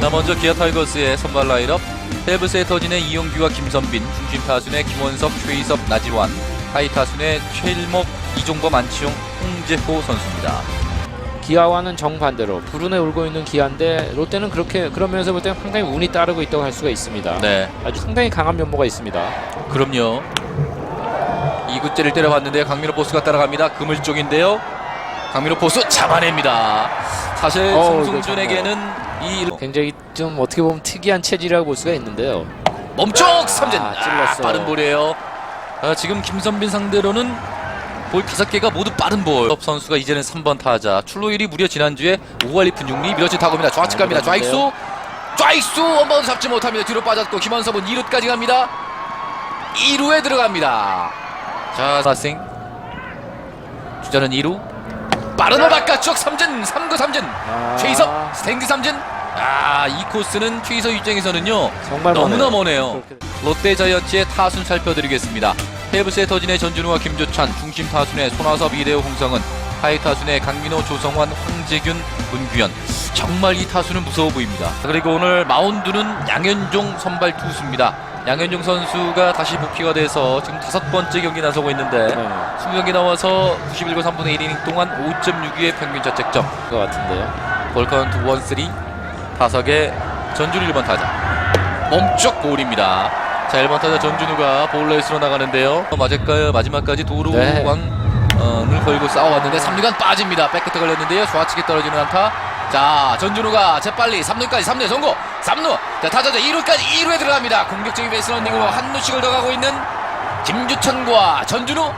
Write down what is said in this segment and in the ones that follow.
자 먼저 기아 타이거스의 선발 라인업 헤브스의 터진의 이용규와 김선빈 중심 타순의 김원석, 최희섭, 나지완 하이 타순의 최일목, 이종범, 안치용, 홍재호 선수입니다. 기아와는 정반대로 불운에 울고 있는 기아인데 롯데는 그렇게 그런 면에서 볼 때는 상당히 운이 따르고 있다고 할 수가 있습니다. 네, 아주 상당히 강한 면모가 있습니다. 그럼요. 이구째를 때려봤는데 강민호 보스가 따라갑니다. 그물 쪽인데요. 강민호 보스 잡아냅니다. 사실 어우, 송승준에게는 이 굉장히 좀 어떻게 보면 특이한 체질이라고 볼 수가 있는데요. 멈쩍 삼진 아, 아, 찔렀어요. 빠른 볼이에요. 아, 지금 김선빈 상대로는 볼 다섯 개가 모두 빠른 볼. 업 선수가 이제는 3번 타자. 출루율이 무려 지난주에 5할 2푼 6리 밀어친 타구입니다. 좌측 아, 갑니다. 좌익수. 좌익수 원바운드 잡지 못합니다. 뒤로 빠졌고 김원섭은 2루까지 갑니다. 2루에 들어갑니다. 자, 사싱. 주자는 2루. 빠른 볼 바깥쪽 삼진 3구 삼진. 아, 최희섭 스탠드 삼진. 아, 이 코스는 최희섭 입장에서는요. 정말 너무나 머네요. 롯데 자이언츠의 타순 살펴드리겠습니다. 헤브스의 터진의 전준우와 김조찬, 중심 타순의 손아섭, 이대호, 홍성은, 하이 타순의 강민호, 조성환, 황재균, 문규현. 정말 이 타수는 무서워 보입니다. 그리고 오늘 마운드는 양현종 선발 투수입니다. 양현종 선수가 다시 복귀가 돼서 지금 다섯 번째 경기 나서고 있는데 네, 20경기 나와서 91과 3분의 1이닝 동안 5.62의 평균 자책점. 것 같은데요. 볼카운트 원쓰리 타석의 전준우 1번 타자. 몸쪽 볼입니다. 자 1번 타자 전준우가 볼레이스로 나가는데요. 맞을까요 마지막까지 네. 도루왕을 걸고 싸워왔는데 3루간 빠집니다. 백끝에 걸렸는데요. 좌측에 떨어지는 안타. 자 전준우가 재빨리 3루까지 3루에 성공 3루. 자 타자자 2루까지 2루에 들어갑니다. 공격적인 베이스 런닝으로 한 루씩 을 더 가고 있는 김주천과 전준우.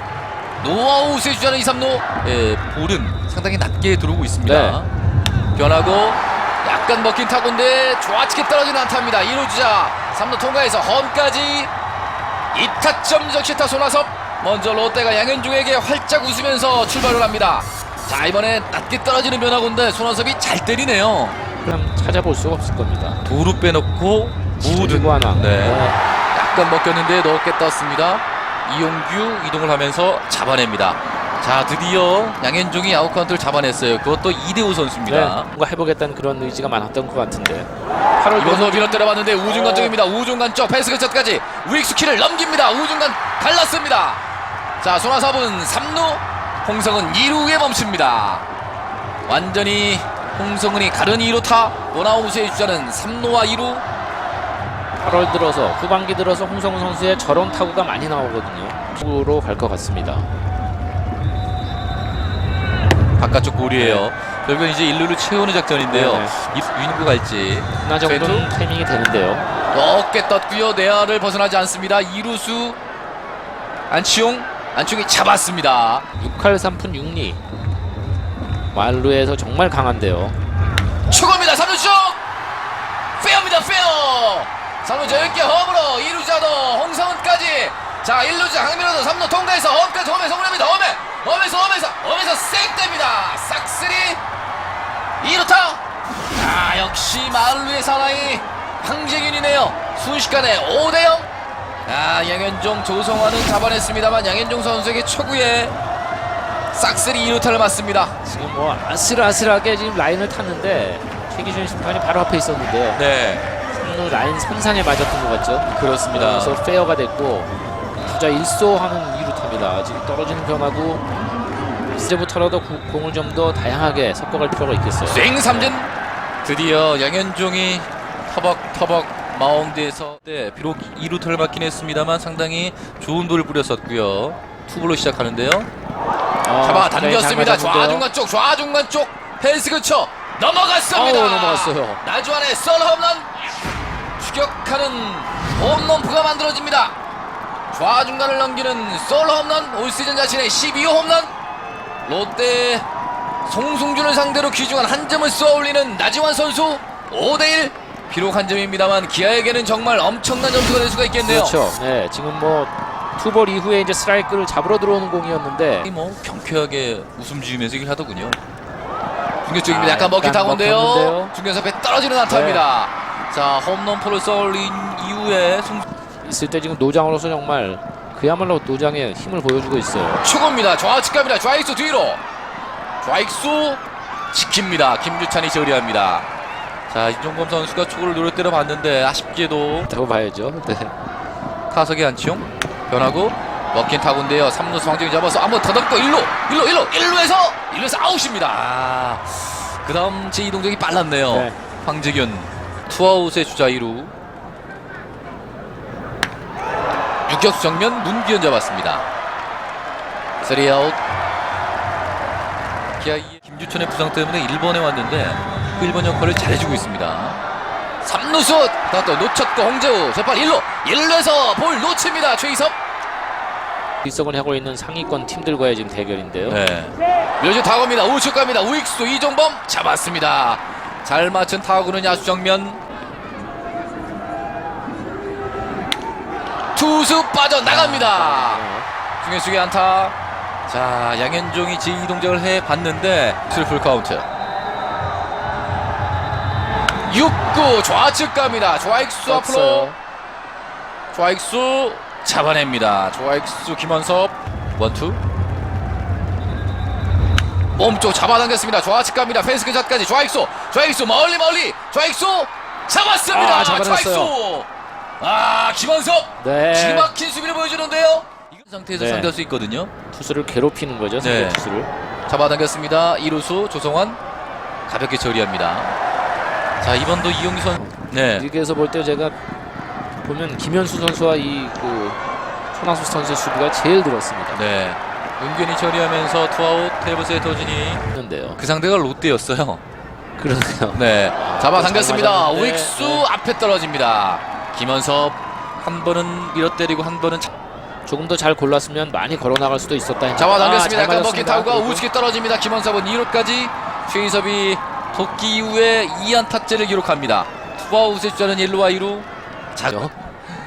노아웃의 주자는 2, 3루. 예, 볼은 상당히 낮게 들어오고 있습니다. 네. 변하고 약간 먹힌 타구인데 좌측에 떨어지는 안타입니다. 1루 주자 3루 통과해서 홈까지 2타점 적시타 손아섭 먼저 롯데가 양현중에게 활짝 웃으면서 출발을 합니다. 자 이번에 낮게 떨어지는 변화구인데 손아섭이 잘 때리네요. 그럼 찾아볼 수가 없을 겁니다. 도루 빼놓고 그리고 하나. 네. 약간 먹혔는데 넓게 떴습니다. 이용규 이동을 하면서 잡아냅니다. 자 드디어 양현종이 아웃 카운트를 잡아냈어요. 그것도 이대호 네, 선수입니다. 뭔가 해보겠다는 그런 의지가 많았던 것 같은데. 8월 이번도 밀어 때려봤는데 우중간 어. 쪽입니다. 우중간 쪽 패스 근처까지 우익수 키를 넘깁니다. 우중간 갈랐습니다. 자 손아섭은 3루 홍성은 2루에 멈춥니다. 완전히 홍성은이 가른 2루 타 원아웃의 주자는 3루와 2루 8월 들어서 후반기 들어서 홍성훈 선수의 저런 타구가 많이 나오거든요. 투구로 갈 것 같습니다. 바깥쪽 볼이에요. 결국은 이제 1루를 채우는 작전인데요. 네. 이 유인구 갈지 하나 정도 는 타이밍이 되는데요. 넓게 떴고요. 내야를 벗어나지 않습니다. 2루수 안치용 안치용이 잡았습니다. 6할 3푼 6리. 말루에서 정말 강한데요. 추가입니다. 3루 쪽 페어입니다. 페어 3루 저넓게 홈으로 2루자도 홍성은까지 자 1루자 강민호도 3루 통과해서 홈까지 홈에 성공합니다. 홈에 홈에서 홈에서 홈에서 쌩됩니다. 싹쓸이 2루타 자 역시 마을루의 사나이 황재균이네요. 순식간에 5대0 아 양현종 조성환은 잡아냈습니다만 양현종 선수에게 초구에 싹쓸이 2루타를 맞습니다. 지금 뭐 아슬아슬하게 지금 라인을 탔는데 최기준 심판이 바로 앞에 있었는데요. 네 3루 라인 선상에 맞았던 것 같죠. 그렇습니다. 그래서 페어가 됐고 주자 1소 하는 2루타입니다. 지금 떨어지는 변화고 이제부터라도 구- 공을 좀 더 다양하게 섞어갈 필요가 있겠어요. 쐐 삼진 드디어 양현종이 터벅터벅 마운드에서 네, 비록 2루타를 맞긴 했습니다만 상당히 좋은 돌을 뿌렸었고요 투블로 시작하는데요 아, 잡아 굉장히 당겼습니다. 좌중간 쪽 좌중간 쪽 펜스 근처 넘어갔습니다 어우, 넘어갔어요. 나주안의 썰 홈런 추격하는 홈런프가 만들어집니다 좌중간을 넘기는 썰 홈런 올 시즌 자신의 12호 홈런. 롯데 송승준을 상대로 귀중한 한 점을 쏘아 올리는 나지완 선수 5대1 비록 한 점입니다만 기아에게는 정말 엄청난 점수가 될 수가 있겠네요. 그렇죠. 네, 지금 뭐 투볼 이후에 이제 스트라이크를 잡으러 들어오는 공이었는데 뭐 경쾌하게 웃음 지으면서 이길 하더군요. 중계 쪽입니다. 아, 약간. 중견수 배 떨어지는 안타입니다. 자 홈런포를 쏘올린 이후에 승 있을 때 지금 노장으로서 정말 그야말로 노장의 힘을 보여주고 있어요. 추구입니다. 좌측 갑니다. 좌익수 뒤로. 좌익수 지킵니다. 김주찬이 처리합니다. 자 이종범 선수가 초구를 노려 때려 봤는데 아쉽게도 다고 봐야죠. 네. 타석의 안치용 변하고 먹힌 타구인데요. 3루수 황정이 잡아서 한번 더듬고 1루 1루 1루 1루에서 1루에서 아웃입니다. 아, 그 다음 제 이동적이 빨랐네요. 네. 황재균 투아웃의 주자 2루 유격수 정면 문기현 잡았습니다. 3아웃 기아 이- 김주천의 부상 때문에 1번에 왔는데 그 1번 역할을 잘해주고 있습니다. 3루수 또 놓쳤고 홍재우 재판 1루! 1루에서 볼 놓칩니다 최희섭! 일성을 하고 있는 상위권 팀들과의 지금 대결인데요. 네. 묘지 타구입니다. 우측 갑니다. 우익수 이종범 잡았습니다. 잘 맞춘 타구는 야수 정면 투수 빠져나갑니다 중현수의 안타 자 양현종이 제2동작을 해 봤는데 슬플 카운트 6구 좌측 갑니다 좌익수 앞으로. 좌익수 잡아냅니다. 좌익수 김원섭 원투 몸쪽 잡아당겼습니다. 좌측 갑니다. 펜스 근처까지 좌익수 좌익수 멀리 멀리 좌익수 잡았습니다. 아. 좌익수 아 김원섭 네. 기막힌 수비를 보여주는데요. 이런 상태에서 네. 상대할 수 있거든요. 투수를 괴롭히는 거죠. 상대 네. 투수를. 잡아당겼습니다. 이루수 조성환 가볍게 처리합니다. 자 이번도 이용규 선 네. 리그에서 볼 때 제가 보면 김현수 선수와 이그 손아섭 선수의 수비가 제일 늘었습니다. 네. 은근히 처리하면서 투아웃 테이블스의 터진이 했는데요. 그 상대가 롯데였어요. 그러네요. 네. 잡아당겼습니다. 잘 맞았는데, 우익수 네. 앞에 떨어집니다. 김원섭 한 번은 밀어 때리고 한 번은 차- 조금 더 잘 골랐으면 많이 걸어 나갈 수도 있었다. 했는데. 잡아 당겼습니다. 아, 잘 약간 먹힌 맞았습니다. 타구가 우측에 떨어집니다. 김원섭은 2루까지 최희섭이 복귀 이후에 2안타째를 기록합니다. 투아웃의 주자는 1루와 2루. 자죠.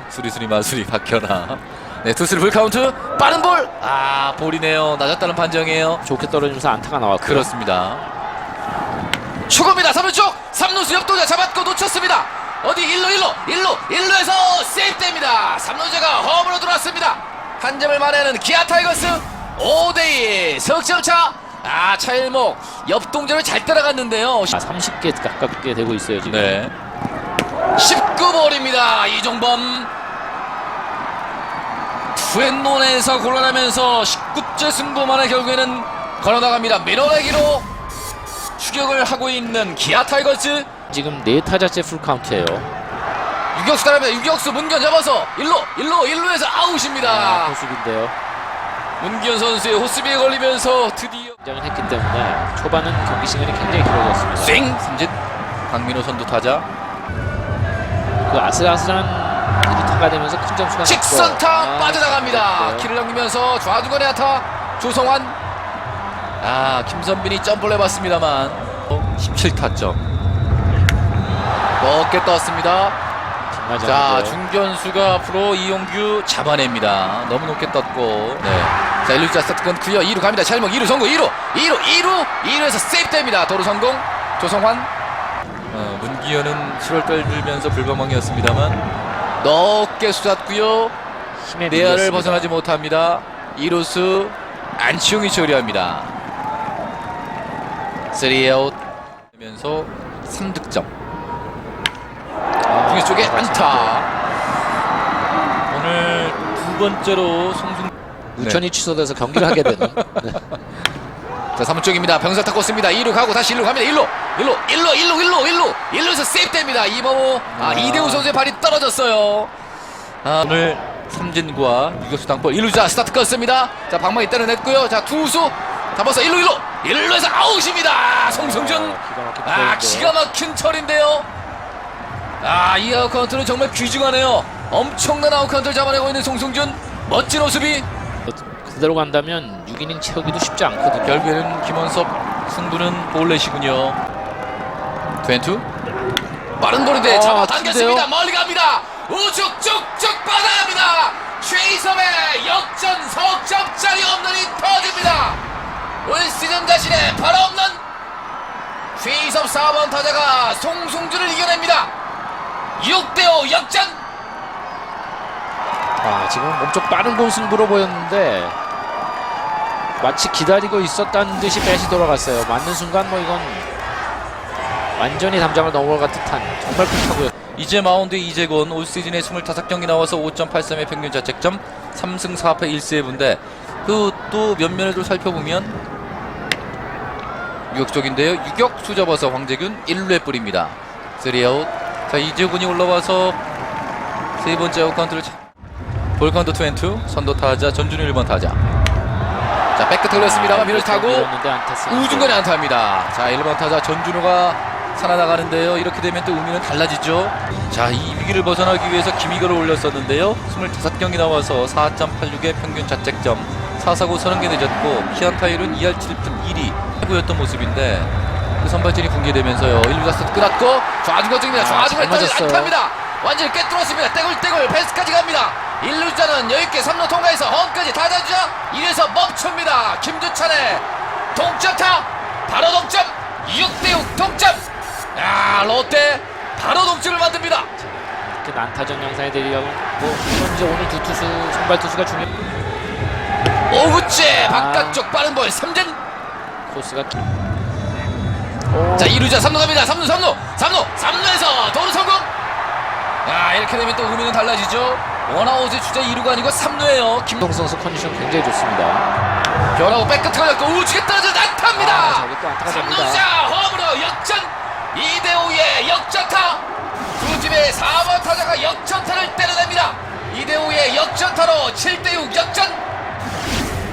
수리수리 마수리 박현아. 네, 투수를 풀카운트. 빠른 볼. 아, 볼이네요. 낮았다는 판정이에요. 좋게 떨어지면서 안타가 나왔고. 그렇습니다. 추가입니다. 3루 쪽 3루수 역도자 잡았고 놓쳤습니다. 어디 1루 1루 1루 1루에서 세이프됩니다. 3루제가 홈으로 들어왔습니다. 한 점을 만회하는 기아 타이거스 5대2 석점차 아 차일목 옆 동전을 잘 따라갔는데요. 아, 30개 가깝게 되고 있어요 지금. 네. 19볼입니다. 이종범 투앤논에서 곤란하면서 19째 승부만에 결국에는 걸어나갑니다. 밀어내기로 추격을 하고 있는 기아 타이거즈 지금 네 타자째 풀 카운트예요. 유격수 따라합니다. 유격수 문견 잡아서 1루 1루 1루에서 아, 아웃입니다. 호수인데요. 문기현 선수의 호스비에 걸리면서 드디어 긴장을 했기 때문에 초반은 경기 시간이 굉장히 길어졌습니다. 쌩 삼진 강민호 선두 타자 그 아슬아슬한 1루타가 되면서 큰 점수가 직선타 났고. 아, 빠져나갑니다. 네. 키를 넘기면서 좌중간의 안타 조성환 아 김선빈이 점프를 해봤습니다만 17타점 높게 떴습니다. 자 중견수가 앞으로 이용규 잡아냅니다. 너무 높게 떴고 네. 자 1루자 스타트건 클리어 2루 갑니다. 찰목 2루 성공 2루 2루 2루 2루에서 세이프됩니다. 도루 성공 조성환 어, 문기현은 7월 달 들면서 불방망이였습니다만 높게 쏟았고요. 내야를. 벗어나지 못합니다. 이루수 안치용이 처리합니다. 3아웃 면서 3득점. 아, 중계 쪽에 맞습니다. 안타. 오늘 두 번째로 송승 우천이 취소돼서 경기를 하게 되는. 네. 자 3루 쪽입니다. 병사 타고 습니다 2루 가고 다시 1루 갑니다. 1루 1루 1루 1루 1루 1루 1루에서 세이프됩니다. 이범호 아, 아. 이대우 선수의 발이 떨어졌어요. 아, 오늘 삼진구와 유격수 당볼 1루자 스타트 껐습니다. 자 방망이 때려냈고요. 자 투수 잡아서 1루 1루 1루에서 아웃입니다. 송승준 아. 기가 막힌 철인데요. 아 이 아웃카운트는 정말 귀중하네요. 엄청난 아웃카운트를 잡아내고 있는 송승준 멋진 모습이 그대로 간다면 6이닝 채우기도 쉽지 않거든요. 결국에는 김원섭 승부는 볼넷이군요. 트웬투 빠른 볼인데 어, 잡아당겼습니다. 멀리 갑니다. 우측 쭉쭉 빠져갑니다. 최희섭의 역전 석점짜리 홈런이 터집니다. 올 시즌 자신의 바로 홈런 최희섭 4번 타자가 송승준을 이겨냅니다. 6대5 역전! 아, 지금 몸쪽 빠른 공 승부로 보였는데 마치 기다리고 있었다는 듯이 배시 돌아갔어요. 맞는 순간 뭐 이건 완전히 담장을 넘어갈 듯한 정말 큰 타구였. 이제 마운드 이재곤 올 시즌에 25경기 나와서 5.83의 평균 자책점 3승 4패 1세이브인데 그 또 면면을 좀 살펴보면 유격적인데요. 유격수 잡아서 황재균 1루에 뿌립니다. 3아웃 자 이재곤이 올라와서 세 번째 아웃카운트를 차... 볼카운트 2 선도 타자 전준우 1번 타자 자 백끝 흘렸습니다만 밀어서 타고 밀었는데 안타스. 우중간에 안타입니다. 자, 1번 타자 전준호가 살아나가는데요. 이렇게 되면 또 의미는 달라지죠. 자, 이 위기를 벗어나기 위해서 김희걸을 올렸었는데요. 25경기 나와서 4.86의 평균 자책점, 4사고 30개 내줬고 피안 타율은 2할 7푼 1위 해보였던 모습인데 그 선발진이 붕괴되면서요. 1루 자스 끊었고 좌중간 중입니다. 아, 잘 맞았어요. 안타입니다. 완전히 깨뚫었습니다. 떼굴떼굴 펜스까지 갑니다. 1루자는 여유있게 3루 통과해서 홈까지 타자주자 1에서 멈춥니다. 김주찬의 동점타 바로 동점 6대6 동점 야 롯데 바로 동점을 만듭니다. 이렇게 난타전 영상에 대리하고 뭐 이제 오늘 두 투수 선발 투수가 중요. 5구째 아. 바깥쪽 빠른 볼 삼진 코스가. 오, 자 2루자. 3루 갑니다. 3루 3루. 3루. 3루에서 도루 성공. 야 이렇게 되면 또 의미는 달라지죠. 원아웃의 주자 2루가 아니고 3루에요. 김 김동 선수 컨디션 굉장히 좋습니다. 변하고 백끝 걸렸고 우측에 떨어져 안타입니다. 아, 저기 또 안타가 됩니다. 3루자 홈으로 역전. 2대5의 역전타. 두 팀의 4번 타자가 역전타를 때려냅니다. 2대5의 역전타로 7대6 역전.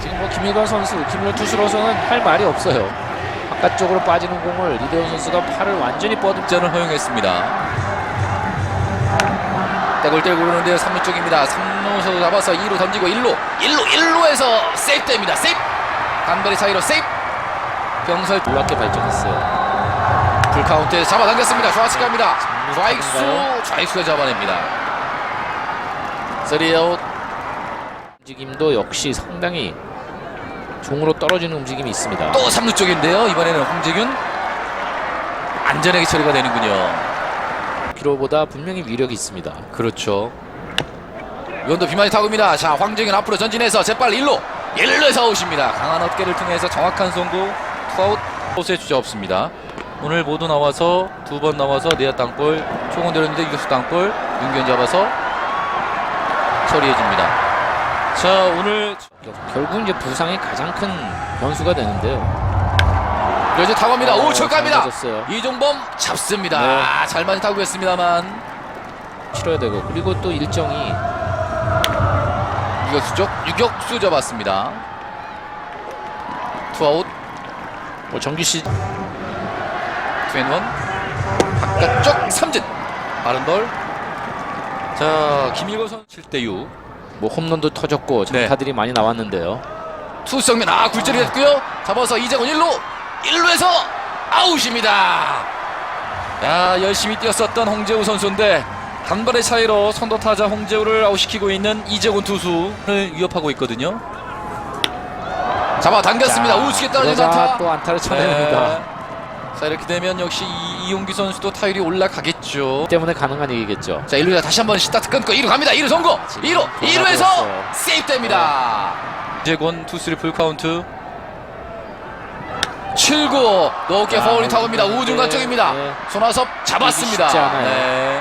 지금 뭐 김일관 선수, 김일관 투수로서는 할 말이 없어요. 바깥쪽으로 빠지는 공을 이대호 선수가 팔을 완전히 뻗은 역전을 허용했습니다. 떼굴떼굴 구르는데요. 3루 쪽입니다. 3루에서 잡아서 2루 던지고 1루. 1루 1루에서 세이프 됩니다. 세이프! 간발의 차이로 세이프! 병설 놀랍게 발전했어요. 풀카운트에서 잡아당겼습니다. 좌측 갑니다. 좌익수? 좌익수가 잡아냅니다. 3아웃. 움직임도 역시 상당히 종으로 떨어지는 움직임이 있습니다. 또 3루 쪽인데요. 이번에는 홍재균 안전하게 처리가 되는군요. 기로보다 분명히 위력이 있습니다. 그렇죠. 위원도 비만이 타고입니다. 자 황정현 앞으로 전진해서 재빨 1루 1루에서 아웃입니다. 강한 어깨를 통해서 정확한 송구 투아웃 포스의 주자 없습니다. 오늘 모두 나와서 두 번 나와서 내야 땅볼 총원 들었는데 유격수 땅볼 윤견 잡아서 처리해줍니다. 자 오늘 결국 이제 부상이 가장 큰 변수가 되는데요. 여지 타고입니다. 어, 5초 잘 갑니다. 맞았어요. 이종범 잡습니다. 네. 아, 잘 맞은 타구였습니다만. 치러야 되고. 그리고 또 일정이 유격수 쪽 유격수 잡았습니다. 투아웃. 뭐 정규 시 투앤원. 바깥쪽 삼진. 빠른 볼. 자 김일거 선수 7대 6 뭐 홈런도 터졌고 네. 장타들이 많이 나왔는데요. 투성면 아 굴절이 됐고요 잡아서 이재곤 1루 1루에서 아웃입니다 야 열심히 뛰었었던 홍재우 선수인데 단발의 차이로 선도 타자 홍재우를 아웃시키고 있는 이재곤 투수를 위협하고 있거든요 잡아 당겼습니다 우측에 떨어진 그러자 안타 또 안타를 쳐냅니다. 네. 자 이렇게 되면 역시 이, 이용기 선수도 타율이 올라가겠죠. 때문에 가능한 얘기겠죠. 자 1루에 다시 한번 시타트 끊고 2루 갑니다. 2루 성공! 2루! 2루에서 돌아버렸어요. 세이프됩니다. 이재곤 투수리 풀카운트. 7구! 높게 야, 파울이 타고입니다. 네, 우중간 쪽입니다. 네. 손아섭 잡았습니다. 네.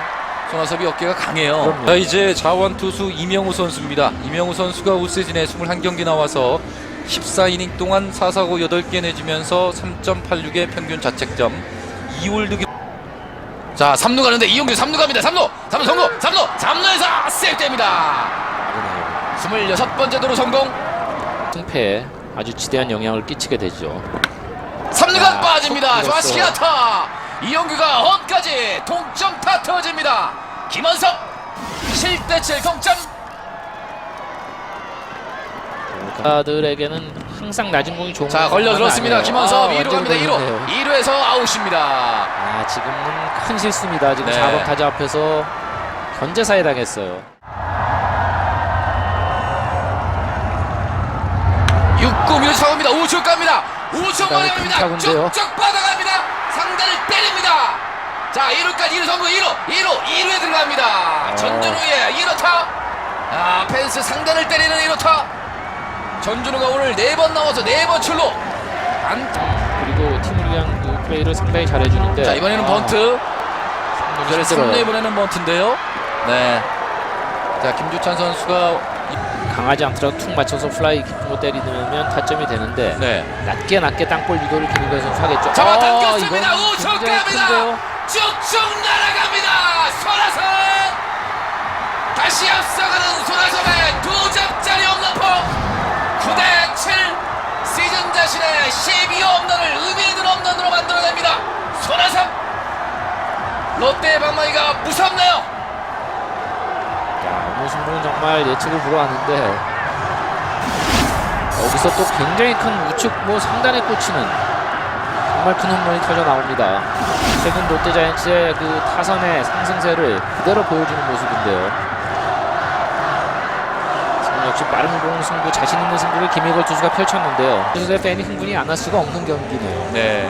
손아섭이 어깨가 강해요. 그럼요. 자 이제 자원 투수 이명우 선수입니다. 이명우 선수가 올 시즌에 21경기 나와서 14이닝 동안 4사고 8개 내주면서 3.86의 평균 자책점 2홀드기 자 3루 가는데 이용규 3루 갑니다. 3루! 3루 성공! 3루! 3루에서 세이프됩니다. 아니네요. 26번째 도로 성공. 승패에 아주 지대한 영향을 끼치게 되죠. 3루간 야, 빠집니다. 속 좌스키 밀었어요. 아타! 이용규가 홈까지 동점 타 터집니다. 김원석! 7대7 동점! 가들에게는 항상 낮은 공이 좋은 자건 걸려 들었습니다 아니에요. 김원석 아, 2루 완전히 갑니다 2루 걸렸네요. 2루에서 아웃입니다 아 지금은 큰 실수입니다. 지금 네. 4번 타자 앞에서 견제사에 당했어요. 6구 밀어 차고입니다 우측 갑니다 우측 시간이 방향입니다. 쭉쭉 뻗어갑니다 상대를 때립니다 자 2루까지 2루 성공 2루 2루 2루에 들어갑니다 어. 전준우의 2루타 아 펜스 상대를 때리는 2루타 전준우가 오늘 4번 나와서 4번 출루 안 그리고 팀을 위한 그 플레이를 상당히 잘해주는데 자 이번에는 아, 번트. 이번에 힘들어요. 3루 이번에는 번트인데요. 네. 자 김주찬 선수가 강하지 않더라도 툭 맞춰서 플라이 깊은 거 때리면 타점이 되는데 네. 낮게 낮게 땅볼 유도를 김인걸 선수 하겠죠. 잡아 당겼습니다. 아, 이건 우측 굉장히 갑니다. 큰데요. 쭉쭉 날아갑니다. 손아섭 다시 앞서가는 손아섭의 두 점짜리 홈런포 9대 7 시즌 자신의 12호 홈런을 의미 있는 홈런으로 만들어냅니다. 손아섭 롯데의 방망이가 무섭네요. 야, 오늘 승부는 정말 예측을 불허하는데 여기서 또 굉장히 큰 우측 뭐 상단에 꽂히는 정말 큰 홈런이 터져 나옵니다. 최근 롯데 자이언츠의 그 타선의 상승세를 그대로 보여주는 모습인데요. 역시 빠른 공 승부, 자신 있는 승부를 김희걸 투수가 펼쳤는데요. 투수의 팬이 흥분이 안 할 수가 없는 경기네요. 네.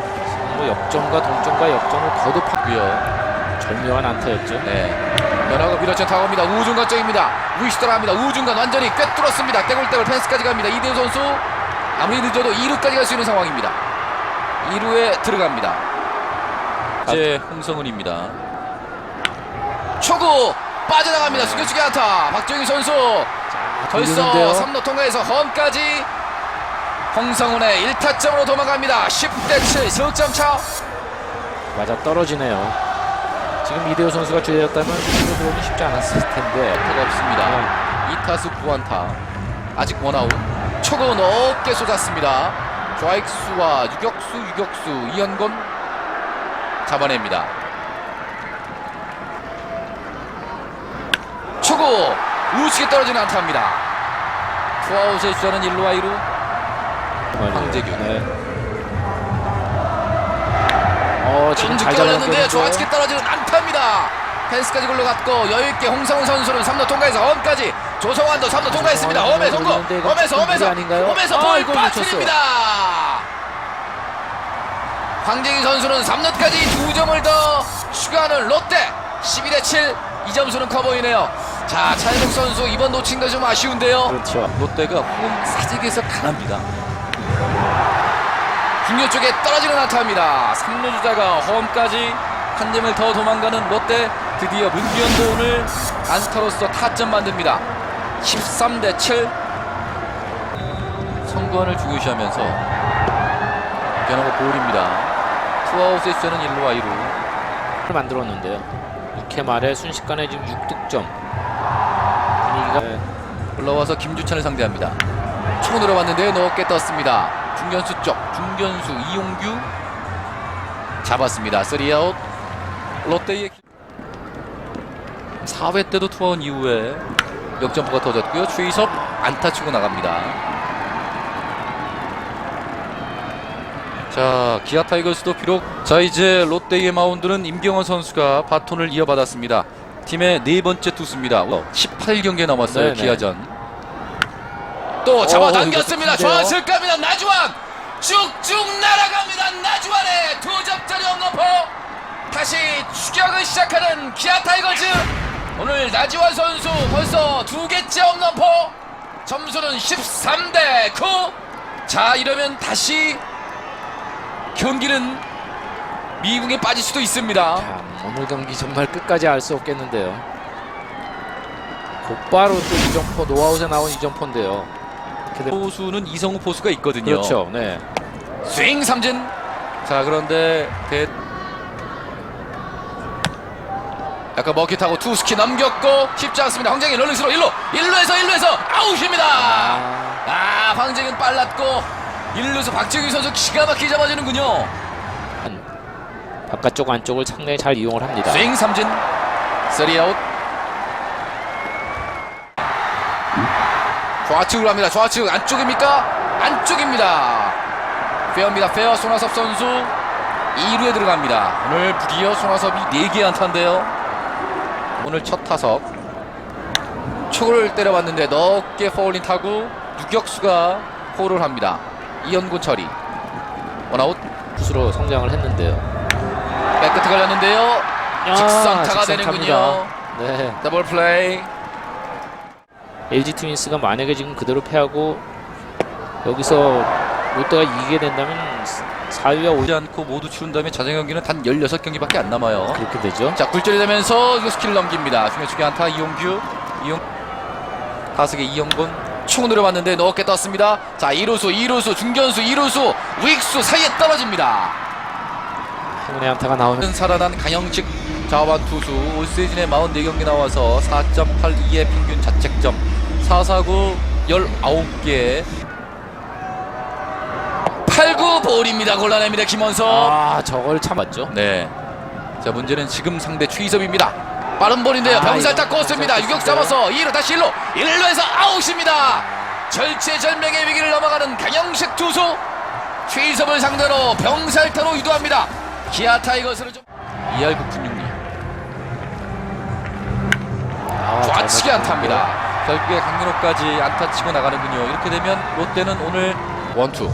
뭐 역전과 동점과 역전을 거듭하고요. 고요 절묘한 안타였죠. 네. 변화가 밀어쳐 다가옵니다. 우중간 쪽입니다. 루이스 따라갑니다. 우중간 완전히 꿰뚫었습니다. 떼굴떼굴 펜스까지 갑니다. 이대호 선수 아무리 늦어도 2루까지 갈 수 있는 상황입니다. 2루에 들어갑니다. 이제 홍성훈입니다. 초구 빠져나갑니다. 숨겨치기 안타. 박정희 선수 벌써 들리는데요. 3루 통과해서 홈까지 홍성훈의 1타점으로 도망갑니다. 10대 7 석점 차. 맞아 떨어지네요. 지금 이대호 선수가 주의였다면 이대로 들어오기 쉽지 않았을 텐데. 네. 2타수 9안타 아직 원아웃 초구 높게 쏟았습니다 좌익수와 유격수 유격수 이현곤 잡아냅니다 초구 우측에 떨어지는 안타입니다. 투아웃의 주자는 1루와 2루. 맞아요. 황재균. 네. 어 지금 좀잘 잡았는데 좌측에 떨어지는 안타입니다. 펜스까지 굴러갔고 여유있게 홍성훈 선수는 3루 통과해서 홈까지 조성환도 3루 통과했습니다. 홈에 성공. 아닌가요? 홈에서 아, 볼 이걸 빠뜨립니다. 황재균 선수는 3루까지 두 점을 더 추가하는 롯데. 12대 7 이 점수는 커 보이네요 자 차일국 선수 이번 놓친 거 좀 아쉬운데요 그렇죠. 롯데가 홈 사직에서 강합니다. 중요 쪽에 떨어지는 안타입니다. 3루 주자가 홈까지 한 점을 더 도망가는 롯데 드디어 문규현도 오늘 안스타로서 타점 만듭니다. 13 대 7 선구안을 중요시하면서 변화가 볼입니다. 투아웃의 수는 1루와 2루 만들었는데요. 6회 말에 순식간에 지금 6득점. 분위기가 네. 올라와서 김주찬을 상대합니다. 초고 들어봤는데 높게 떴습니다. 중견수 쪽 중견수 이용규 잡았습니다. 3아웃 롯데의 4회 때도 투아웃 이후에 역전포가 터졌고요. 최희섭 안타 치고 나갑니다. 자 기아 타이거스도 비록 자 이제 롯데의 마운드는 임경원 선수가 바톤을 이어받았습니다. 팀의 네 번째 투수입니다. 18경기에 남았어요 네네. 기아전. 또 어, 잡아당겼습니다. 좌측 갑니다. 나주환 쭉쭉 날아갑니다. 나주환의 두 점짜리 홈런포 다시 추격을 시작하는 기아 타이거즈 오늘 나주환 선수 벌써 두 개째 홈런포 점수는 13대 9. 자 이러면 다시 경기는 미국에 빠질 수도 있습니다. 참, 오늘 경기 정말 끝까지 알 수 없겠는데요. 곧바로 또 이점포 노아웃에 나온 되면- 포수는 이성우 포수가 있거든요. 그렇죠. 네. 스윙 삼진. 자 그런데 대 약간 먹기 타고 투스키 넘겼고 쉽지 않습니다. 황정인 롤링스로 1루 1루에서 1루에서 아웃입니다. 아, 아 황정인 빨랐고 1루에서 박정희 선수 기가 막히게 잡아주는군요. 바깥쪽 안쪽을 상당히 잘 이용을 합니다. 스윙 삼진 3아웃 좌측으로 합니다 좌측 안쪽입니까? 안쪽입니다 페어입니다 페어 손아섭 선수 2루에 들어갑니다 오늘 드디어 손아섭이 4개 안타인데요 오늘 첫 타석 초구를 때려봤는데 넓게 파울린 타구 유격수가 홀을 합니다 이연군 처리 원아웃 투수로 성장을 했는데요. 백끝에 걸렸는데요 아, 직선타가. 되는군요. 네. 더블 플레이 LG 트윈스가 만약에 지금 그대로 패하고 여기서 롯데가 이기게 된다면 4위와 5위 오지 않고 모두 치른 다음에 자정 경기는 단 16경기밖에 안 남아요. 그렇게 되죠. 자 굴절이 되면서 이거 스킬을 넘깁니다. 중요축의 안타 이용규 이용 타석의 이영곤 총 노려봤는데 넣게 떴습니다. 자 1루수 2루수 중견수 2루수 우익수 사이에 떨어집니다. 행운의 안타가 나오면 살아난 강영식 자완 투수 올 시즌에 44경기 나와서 4.82의 평균 자책점 4사구 19개 8구 볼입니다. 골라냅니다. 김원석. 아 저걸 참 맞죠. 네. 자 문제는 지금 상대 추이섭입니다. 빠른 볼인데요. 아, 병살 이거 딱 꽂습니다. 유격. 잡아서 2루 다시 1루 1루에서 아웃입니다. 절체절명의 위기를 넘어가는 강영식 투수 추이섭을 상대로 병살타로 유도합니다. 기아 타이거스를 좀 2할 9푼 6리 아, 좌측에 잘 안타입니다. 결국에 강민호까지 안타 치고 나가는군요. 이렇게 되면 롯데는 오늘 원투.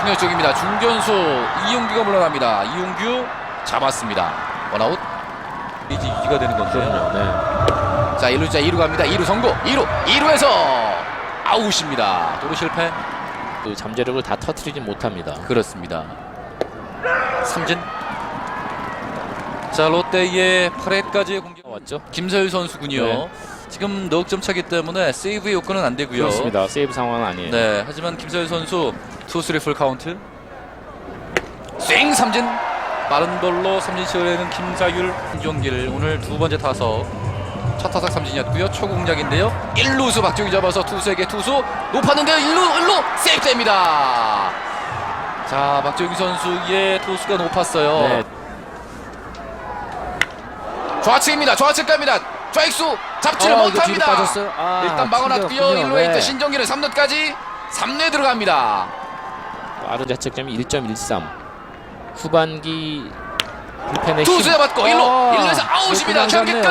풍요 쪽입니다. 중견수 이용규가 물러납니다. 이용규 잡았습니다. 원아웃. 이제 유지가 되는 건데요. 네. 자 1루자 2루 갑니다. 2루 성공. 2루 2루에서 아웃입니다. 도루 실패. 그 잠재력을 다 터트리지 못합니다. 그렇습니다. 삼진. 자 롯데의 8회까지의 공격 왔죠? 김서율 선수군요. 네. 지금 넉점 차기 때문에 세이브의 요건은 안 되고요. 그렇습니다. 세이브 상황은 아니에요. 네, 하지만 김서율 선수 투수리 풀 카운트. 스윙 삼진. 빠른 볼로 삼진 시도되는 김사율 경기를 오늘 두 번째 타석 첫 타석 삼진이었고요. 초공작인데요. 1루수 박종이 잡아서 투수에게 투수 높았는데요. 1루 1루 세이프됩니다. 자, 박종희 선수의 투수가 높았어요. 네. 좌측입니다. 좌측 갑니다. 좌익수 잡지를 어, 못합니다. 아, 일단 막아놨고요. 튕겼군요. 1루에 있던 네. 신정기를 3루까지 3루에 들어갑니다. 빠른 자책점이 1.13. 후반기 불펜의 투수에 힘. 맞고 1루, 어, 1루에서 아웃입니다. 이거 경기 끝.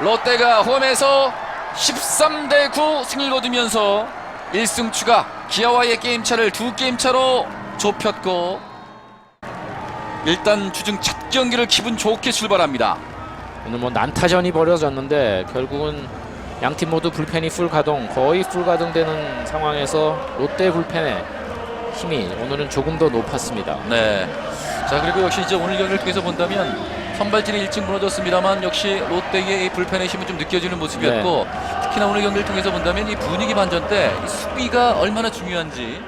롯데가 홈에서 13대 9 승리를 거두면서 1승 추가 기아와의 게임차를 두 게임차로 좁혔고 일단 주중 첫 경기를 기분 좋게 출발합니다. 오늘 뭐 난타전이 벌어졌는데 결국은 양 팀 모두 불펜이 풀 가동 거의 풀 가동되는 상황에서 롯데 불펜의 힘이 오늘은 조금 더 높았습니다. 네. 자 그리고 역시 이제 오늘 경기를 통해서 본다면 선발진이 일찍 무너졌습니다만 역시 롯데의 이 불펜의 힘이 좀 느껴지는 모습이었고 특히나 오늘 경기를 통해서 본다면 이 분위기 반전 때 이 수비가 얼마나 중요한지